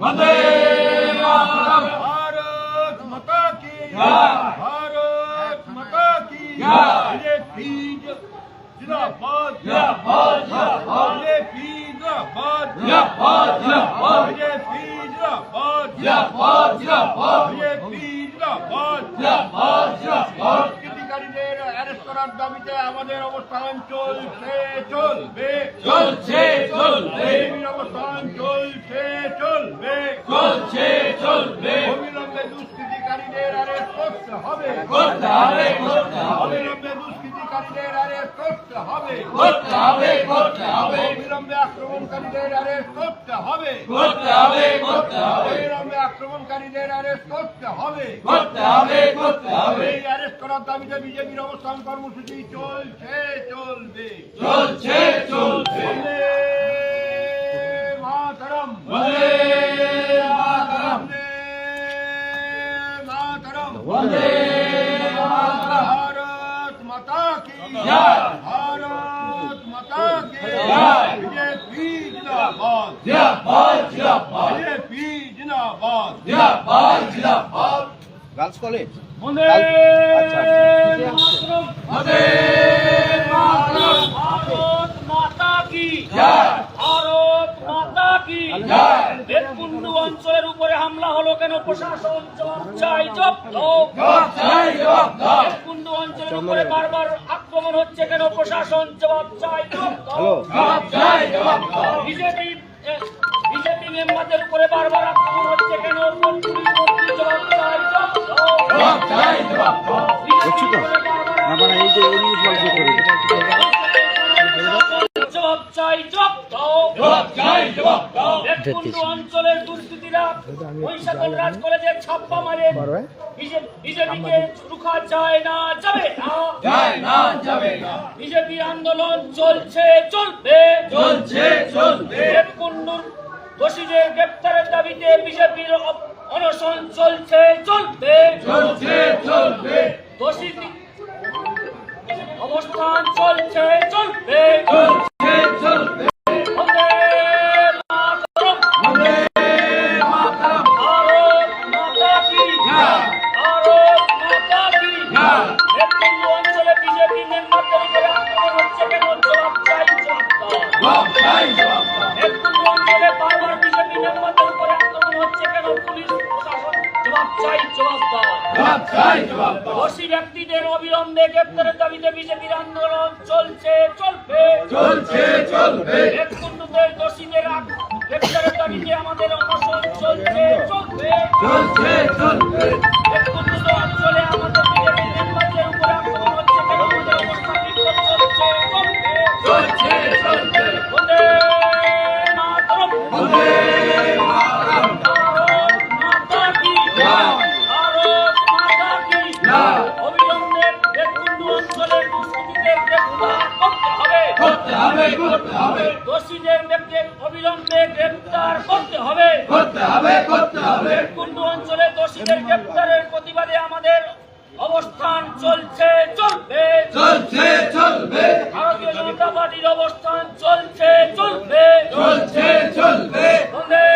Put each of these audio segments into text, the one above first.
वंदे मातरम भारत माता की जय। भारत माता की जय। ये बीज जिंदाबाद जिंदाबाद, जिंदाबाद। ये बीज जिंदाबाद जिंदाबाद, जिंदाबाद। ये बीज जिंदाबाद जिंदाबाद, जिंदाबाद। ये बीज जिंदाबाद जिंदाबाद, जिंदाबाद। করার দাবিতে আমাদের অবস্থান চলছে চলবে। চলছে, চলবে। অবস্থান চলছে চলবে। চলছে চলবে। অবিলম্বে দুষ্কৃতিকারীদের অ্যারেস্ট করতে হবে। করতে হবে করতে হবে। অবিলম্বে দুষ্কৃতিকারীদের অ্যারেস্ট করতে হবে। করতে হবে করতে হবে। অবিলম্বে আক্রমণকারীদের অ্যারেস্ট করতে হবে। করতে হবে করতে হবে। অবিলম্বে আক্রমণকারীদের অ্যারেস্ট করতে হবে। করতে হবে করতে হবে। এই অ্যারেস্ট করার দাবিতে বিজেপির অবস্থান কর্মসূচি চলছে চলবে। চলছে চলছে বন্দে মাতরম। বন্দে বন্দে ভারত মাতা কি জয়। ভারত মাতা কি জয়। বিজেপি জিন্দাবাদ। জিন্দাবাদ জিন্দাবাদ। বিজেপি জিন্দাবাদ। জিন্দাবাদ জিন্দাবাদ। Girls college. বন্দে আচ্ছা, আচ্ছা। বন্দে ভারত মাতা কি জয়। ভারত মাতা কি জয়। বেতকুন্ডু অঞ্চলের উপরে হামলা হলো কেন? প্রশাসন অঞ্চলের বারবার আক্রমণ হচ্ছে কেন প্রশাসন জবাব চাই জবাব দাও। হ্যালো জবাব চাই জবাব দাও। বিজেপি বিজেপি মেম্বারদের উপরে বারবার আক্রমণ হচ্ছে কেন জবাব চাই জবাব চাই জবাব দাও রাজ কলেজে ছাপ্পা মারে। বিজেপিকে রুখা যায় না যাবে না। যায় না যাবে না। বিজেপি আন্দোলন চলছে চলবে। চলছে চলবে। দোষীদের গ্রেপ্তারের দাবিতে বিজেপির অনশন চলছে চলবে। চলছে চলবে। দোষী অবস্থান চলছে চলবে। চলছে। চলবে চাই জবাব দাও। জবাব চাই জবাব দাও। দোষী ব্যক্তিদের অবিলম্বে গ্রেপ্তারের দাবিতে বিজেপির আন্দোলন চলছে চলবে। চলছে চলবে। এককুণ্ডুদের দোষীদের গ্রেপ্তারের দাবিতে আমাদের অনশন চলছে চলবে। চলছে চলবে। এককুণ্ডু অঞ্চলে আমাদের করতে হবে। দোষীদের ব্যক্তি অবিলম্বে করতে হবে। করতে হবে করতে হবে। বেতকুন্ডু অঞ্চলে দোষীদের গ্রেপ্তারের প্রতিবাদে আমাদের অবস্থান চলছে চলবে। চলছে চলবে। ভারতীয় জনতা পার্টির অবস্থান চলছে চলবে। চলছে চলবে। বন্দে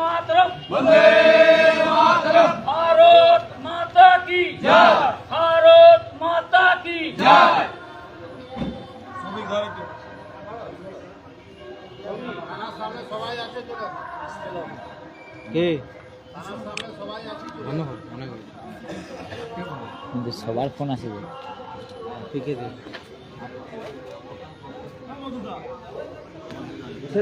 মাতরম। বন্দে মাতরম। ভারত মাতা কি জয়। ভারত মাতা কি জয় কে? কিন্তু সবার ফোন আছে যে। কে দে বসে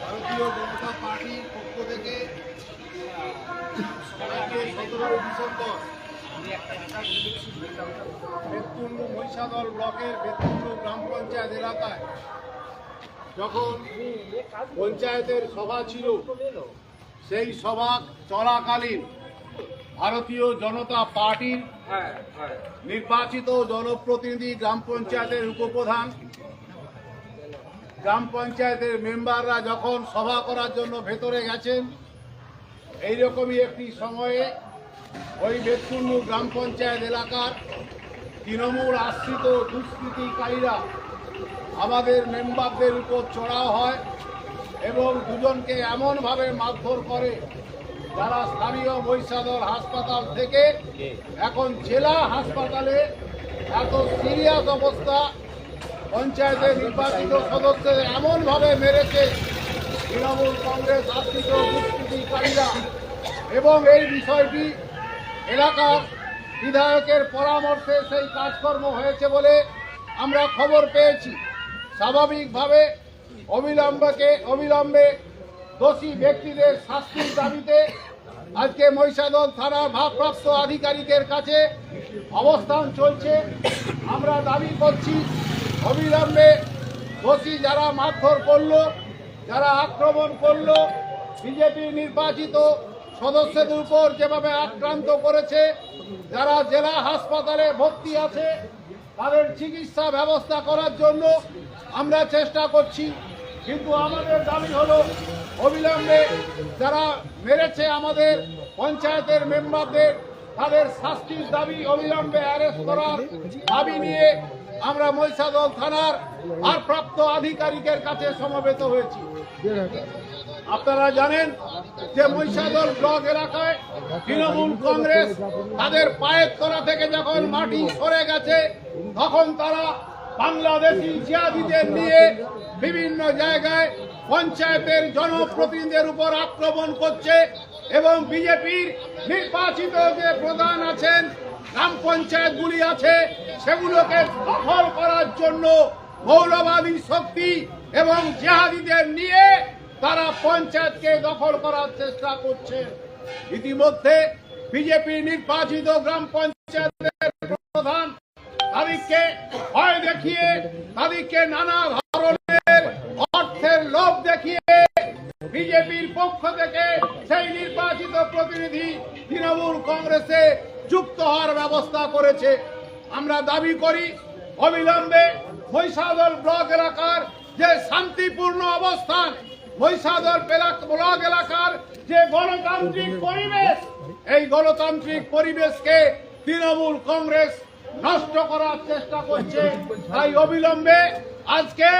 ভারতীয় জনতা পার্টির পক্ষ থেকে সতেরোই ডিসেম্বর বেতকুন্ডু মহিষাদল ব্লকের বেতকুন্ডু গ্রাম পঞ্চায়েত এলাকায় যখন পঞ্চায়েতের সভা ছিল সেই সভা চলাকালীন ভারতীয় জনতা পার্টির নির্বাচিত জনপ্রতিনিধি গ্রাম পঞ্চায়েতের উপপ্রধান গ্রাম পঞ্চায়েতের মেম্বাররা যখন সভা করার জন্য ভেতরে গেছেন এইরকমই একটি সময়ে ওই বেতকুন্ডু গ্রাম পঞ্চায়েত এলাকার তৃণমূল আশ্রিত দুষ্কৃতিকারীরা আমাদের মেম্বারদের উপর চড়াও হয় এবং দুজনকে এমনভাবে মারধর করে যারা স্থানীয় মহিষাদল হাসপাতাল থেকে এখন জেলা হাসপাতালে এত সিরিয়াস অবস্থা, পঞ্চায়েতের নির্বাচিত সদস্যদের এমনভাবে মেরেছে তৃণমূল কংগ্রেস আশ্রিত দুষ্কৃতিকারীরা। এবং এই বিষয়টি এলাকার বিধায়কের পরামর্শে সেই কাজকর্ম হয়েছে বলে আমরা খবর পেয়েছি। স্বাভাবিকভাবে অবিলম্বকে, অবিলম্বে দোষী ব্যক্তিদের শাস্তির দাবিতে আজকে মহিষাদল থানার ভারপ্রাপ্ত আধিকারিকের কাছে অবস্থান চলছে। আমরা দাবি করছি, অবিলম্বে দোষী যারা মারধর করল, যারা আক্রমণ করল, বিজেপি নির্বাচিত সদস্যদের উপর যেভাবে আক্রান্ত করেছে, যারা জেলা হাসপাতালে ভর্তি আছে, তাদের চিকিৎসা ব্যবস্থা করার জন্য আমরা চেষ্টা করছি। কিন্তু আমাদের দাবি হলো, অবিলম্বে যারা মেরেছে আমাদের পঞ্চায়েতের মেম্বারদের, তাদের শাস্তির দাবি অবিলম্বে অ্যারেস্ট করার দাবি নিয়ে আমরা মহিষাদল থানার ভারপ্রাপ্ত আধিকারিকের কাছে সমবেত হয়েছি। আপনারা জানেন যে মহিষাদল ব্লক এলাকায় তৃণমূল কংগ্রেস তাদের পায়ের তলা থেকে যখন মাটি সরে গেছে, তখন তারা বাংলাদেশি জিয়াদিদের নিয়ে বিভিন্ন জায়গায় পঞ্চায়েতের জনপ্রতিনিধিদের উপর আক্রমণ করছে এবং বিজেপির নির্বাচিত যে প্রধান আছেন, গ্রাম পঞ্চায়েতগুলি আছে, সেগুলোকে দখল করার জন্য মৌলবাদী শক্তি এবং জেহাদিদের নিয়ে তারা পঞ্চায়েতকে দখল করার চেষ্টা করছে। ইতিমধ্যে বিজেপি নির্বাচিত গ্রাম পঞ্চায়েতের প্রধান তাদেরকে ভয় দেখিয়ে তাদেরকে নানা ধরনের অর্থের লোভ দেখিয়ে বিজেপির পক্ষ থেকে সেই নির্বাচিত প্রতিনিধি তৃণমূল কংগ্রেসে যুক্ত হওয়ার ব্যবস্থা করেছে। আমরা দাবি করি, অবিলম্বে মহিষাদল ব্লক এলাকার যে শান্তিপূর্ণ অবস্থান মহিষাদল বেলা- ব্লক এলাকার যে গণতান্ত্রিক পরিবেশ, এই গণতান্ত্রিক পরিবেশকে তৃণমূল কংগ্রেস নষ্ট করার চেষ্টা করছে। তাই অবিলম্বে আজকে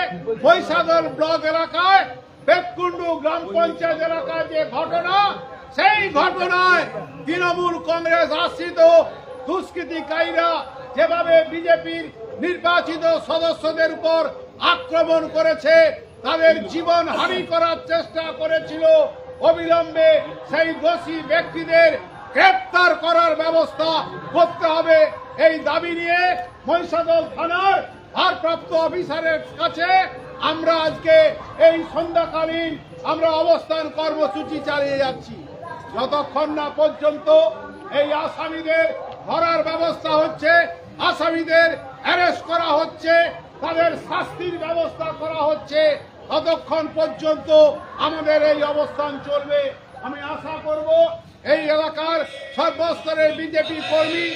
মহিষাদল ব্লক এলাকায় বেতকুন্ডু গ্রাম পঞ্চায়েত এলাকায় যে ঘটনা, সেই ঘটনায় তৃণমূল কংগ্রেস আশ্রিত দুষ্কৃতিকারীরা যেভাবে বিজেপির নির্বাচিত সদস্যদের উপর আক্রমণ করেছে তাদের জীবন হানি করার চেষ্টা করেছিল। অবিলম্বে সেই দোষী ব্যক্তিদের গ্রেপ্তার করার ব্যবস্থা করতে হবে। এই দাবি নিয়ে মহিষাদল থানার ভারপ্রাপ্ত অফিসারের কাছে আমরা আজকে এই সন্ধ্যাকালীন আমরা অবস্থান কর্মসূচি চালিয়ে যাচ্ছি। যতক্ষণ না পর্যন্ত এই আসামিদের ধরার ব্যবস্থা হচ্ছে, আসামিদের অ্যারেস্ট করা হচ্ছে তাদের শাস্তির ব্যবস্থা করা হচ্ছে। ততক্ষণ পর্যন্ত আমাদের এই অবস্থান চলবে। আমি আশা করব এই এলাকার সর্বস্তরের বিজেপি কর্মী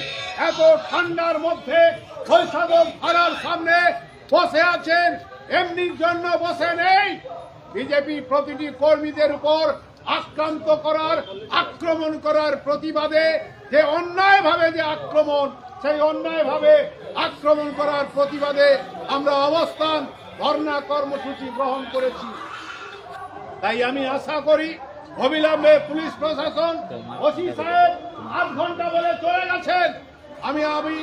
এত ঠান্ডার মধ্যে কৈশাদক থানার সামনে বসে আছেন এমনির জন্য বসে নেই। বিজেপি প্রতিটি কর্মীদের উপর আক্রান্ত করার, আক্রমণ করার প্রতিবাদে যে অন্যায়ভাবে যে আক্রমণ, সেই অন্যায়ভাবে আক্রমণ করার প্রতিবাদে আমরা অবস্থান, ধর্ণা কর্মসূচি গ্রহণ করেছি। তাই আমি আশা করি অবিলম্বে পুলিশ প্রশাসন, ওসি সাহেব আধ ঘণ্টা বলে চলে গেছেন। আমি আমি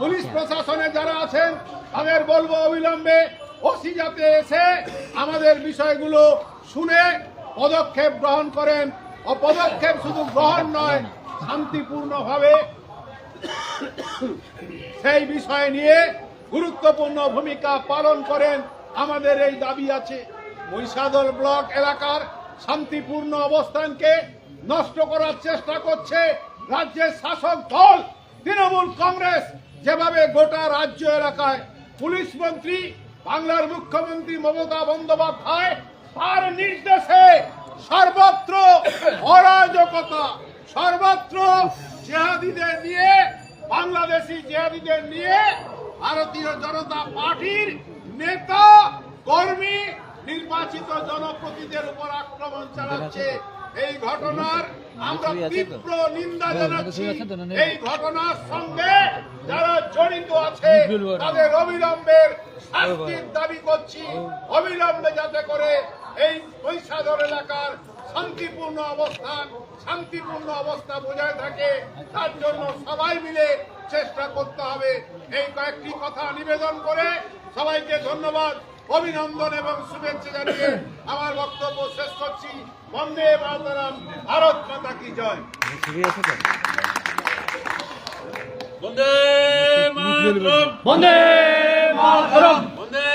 পুলিশ প্রশাসনে যারা আছেন, তাদের বলব অবিলম্বে ওসি যাতে এসে আমাদের বিষয়গুলো শুনে পদক্ষেপ গ্রহণ করেন। ও পদক্ষেপ শুধু গ্রহণ নয়, শান্তিপূর্ণভাবে সেই বিষয় নিয়ে গুরুত্বপূর্ণ ভূমিকা পালন করেন, আমাদের এই দাবি আছে। মহিষাদল ব্লক এলাকার শান্তিপূর্ণ অবস্থানকে নষ্ট করার চেষ্টা করছে রাজ্যের শাসক দল। তৃণমূল কংগ্রেস যেভাবে গোটা রাজ্য এলাকায় পুলিশ মন্ত্রী, বাংলার মুখ্যমন্ত্রী মমতা বন্দ্যোপাধ্যায় তার নির্দেশে সর্বত্র অরাজকতা, সর্বত্র জেহাদিদের নিয়ে, বাংলাদেশি জেহাদিদের নিয়ে ভারতীয় জনতা পার্টির নেতা কর্মী নির্বাচিত জনপ্রতিনিধিদের উপর আক্রমণ চালাচ্ছে এই ঘটনার আমরা? তীব্র নিন্দা জানাচ্ছি। এই ঘটনার সঙ্গে যারা জড়িত আছে তাদের অবিলম্বের শাস্তির দাবি করছি। অবিলম্বে যাতে করে এই মহিষাদর এলাকার শান্তিপূর্ণ অবস্থান শান্তিপূর্ণ অবস্থা বজায় থাকে তার জন্য সবাই মিলে চেষ্টা করতে হবে। এই কয়েকটি কথা নিবেদন করে সবাইকে ধন্যবাদ অভিনন্দন এবং শুভেচ্ছা জানিয়ে আমার বক্তব্য শেষ করছি। বন্দে মাতরম ভারত মাতা কি জয়। ছবি বন্দে মাতরম। বন্দে মাতরম। বন্দে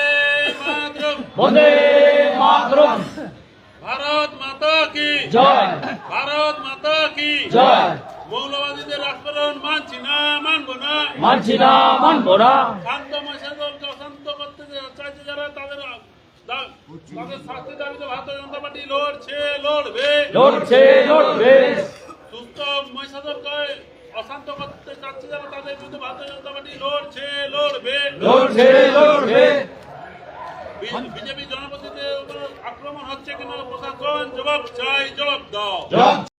মাতরম। বন্দে মাতরম। ভারত মাতা কি। জয়। ভারত মাতা কি। জয়। মানছি না। মানবো না অশান্ত করতে লড়ছে লড়বে। সুস্থ মহিষাদলকে অশান্ত চাচ্ছে যারা তাদের বিরুদ্ধে ভারতীয় জনতা পার্টি লড়ছে লড়বে। লড়ছে লড়বে। বিজেপি জনপ্রতিনিধিদের আক্রমণ হচ্ছে কিনা প্রশাসন জবাব চাই জবাব দাও।